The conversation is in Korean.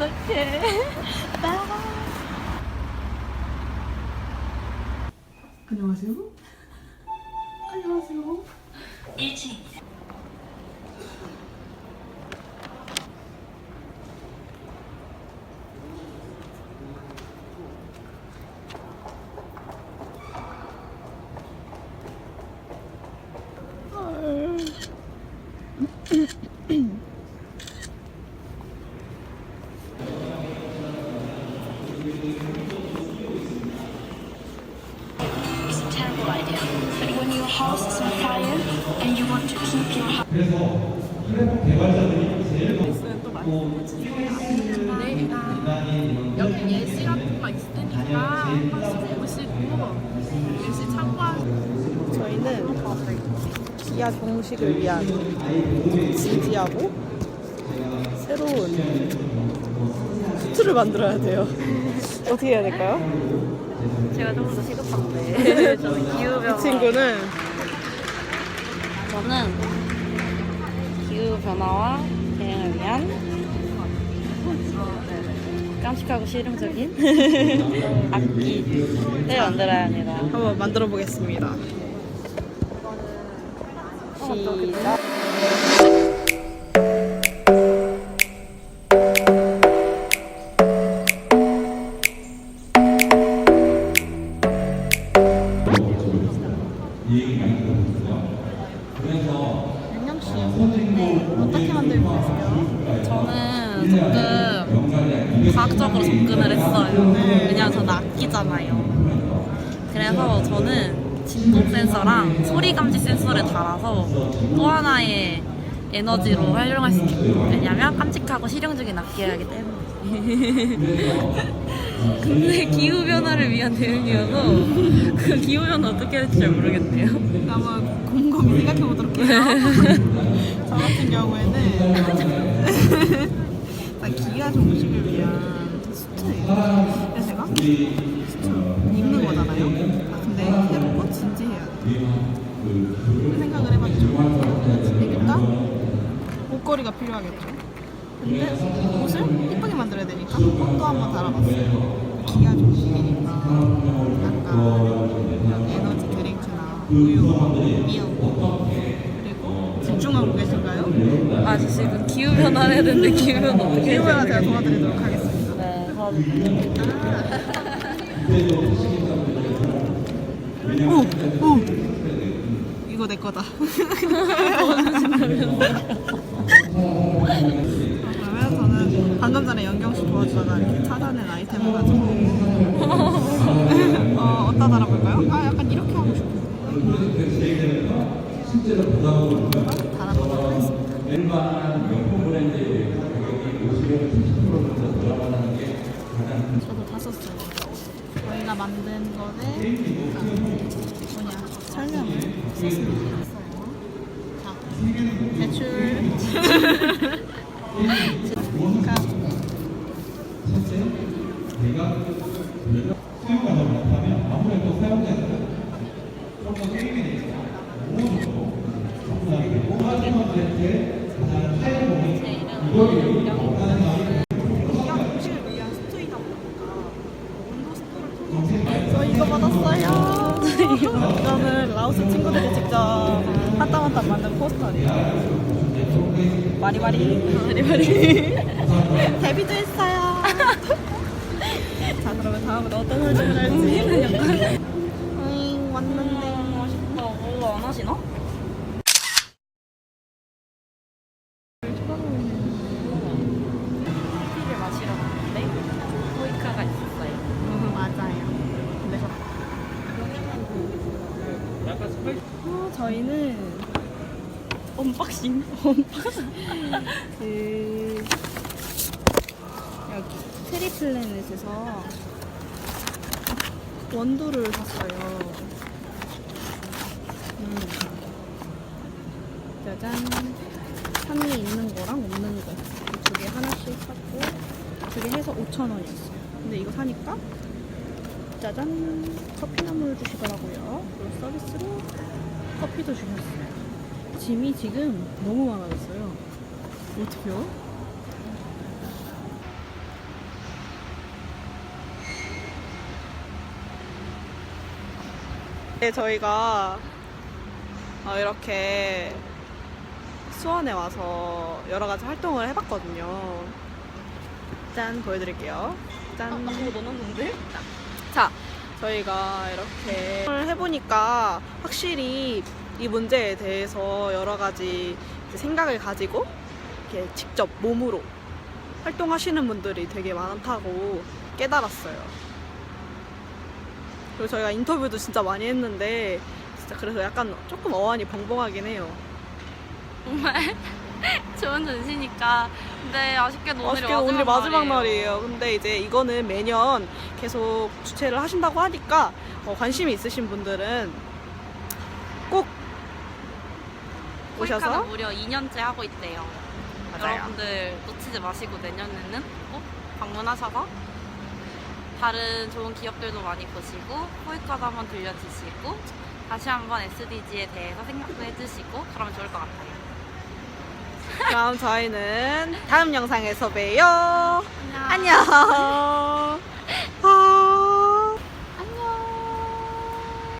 어떡해. 안녕하세요. 안녕하세요. 일진입니다. House is on fire and you want to keep your house 그래서 플랫폼 개발자들이 제일 여기 예시 같은 거 있으니까 한 번씩 보시고 예시 참고하시고 저희는 기아 종식을 위한 진지하고 새로운 수트를 만들어야 돼요. 어떻게 해야 될까요? 제가 조금 더 시급한데 저는 친구는 저는 기후 변화와 대응을 위한 깜찍하고 실용적인 악기를 만들어야 합니다 한번 만들어 보겠습니다. 시작. 어떻게 만들고 계세요? 저는 조금 과학적으로 접근을 했어요. 왜냐면 저는 악기잖아요. 그래서 저는 진동 센서랑 소리 감지 센서를 달아서 또 하나의 에너지로 활용할 수 있겠고 왜냐면 깜찍하고 실용적인 악기를 하기 때문에 근데 기후 변화를 위한 대응이어서 그 기후 변화 어떻게 할지 잘 모르겠네요 한번 곰곰이 생각해 보도록 해요. 저 같은 경우에는 나 기아 종식을 위한 수트예요. 그래서 제가 수트 입는 거잖아요. 아, 근데 해볼 건 진지해야 돼. 그 생각을 해봤죠. 일단 옷걸이가 필요하겠죠. 근데 옷을 이쁘게 만들어야 되니까 꽃도 한번 달아봤어요. 기아 종식이니까 약간 에너지 드링크나 우유, 미역 그리고 집중하고 계신가요? 아 지금 기후 변화를 해야 되는데 기후 변화 어떻게 해야 이거야 될지 제가 도와드리도록 하겠습니다. 네, 도와주세요. 오! 오! 이거 내 거다. 그러면 저는 방금 전에 연경 씨 도와주다가 찾아낸 아이템을 가지고 어, 어디다 달아볼까요? 아 약간 이렇게 하고 싶어요. 달아보도록 하겠습니다. 일반 명품 브랜드의 가격이 50에서 70% 정도 들어가는 게 가장 저도 다 썼어요. 저희가 만든 거를 아, 뭐냐 설명을 썼습니다. 자, 대출. 자, 사용자가 못하면 아무래도 사용자들은 좀더 게임에 대해서 모두 정도 접근하게 되고 사용자들한테 가장 사용공이 이걸 못하는 사람이 음식을 위한 스토이다 보니까 온도 스토를 통해서 저 이거 받았어요. 저는 라오스 친구들이 직접 한땀 한땀 만든 포스터예요. 마리마리 마리마리 데뷔도 했어요. 자 그러면 다음은 어떤 활동을 할지 어잉 왔는데 맛있다. 뭐안 하시나? 저희는 언박싱 언박싱 그 여기 트리플래넷에서 원두를 샀어요. 음. 짜잔. 향이 있는 거랑 없는 거. 두 개 하나씩 샀고, 두 개 해서 5,000원이었어요. 근데 이거 사니까, 짜잔. 커피 나물 주시더라고요. 그리고 서비스로 커피도 주셨어요. 짐이 지금 너무 많아졌어요. 어떡해요? 네, 저희가 어, 이렇게 수원에 와서 여러 가지 활동을 해봤거든요. 짠 보여드릴게요. 짠. 아, 그거 넣었는데? 자, 저희가 이렇게 해보니까 확실히 이 문제에 대해서 여러 가지 생각을 가지고 이렇게 직접 몸으로 활동하시는 분들이 되게 많다고 깨달았어요. 그리고 저희가 인터뷰도 진짜 많이 했는데 진짜 그래서 약간 조금 어안이 벙벙하긴 해요. 정말 좋은 전시니까. 근데 아쉽게도 오늘이 아쉽게 마지막, 오늘이 마지막 날이에요. 근데 이제 이거는 매년 계속 주최를 하신다고 하니까 어, 관심이 있으신 분들은 꼭 코이카는 오셔서 무려 2년째 하고 있대요. 맞아요. 여러분들 놓치지 마시고 내년에는 꼭 방문하셔서 다른 좋은 기업들도 많이 보시고 코이카도 한번 들려주시고 다시 한번 SDG에 대해서 생각도 해주시고 그러면 좋을 것 같아요. 그럼 저희는 다음 영상에서 봬요. 안녕. 안녕.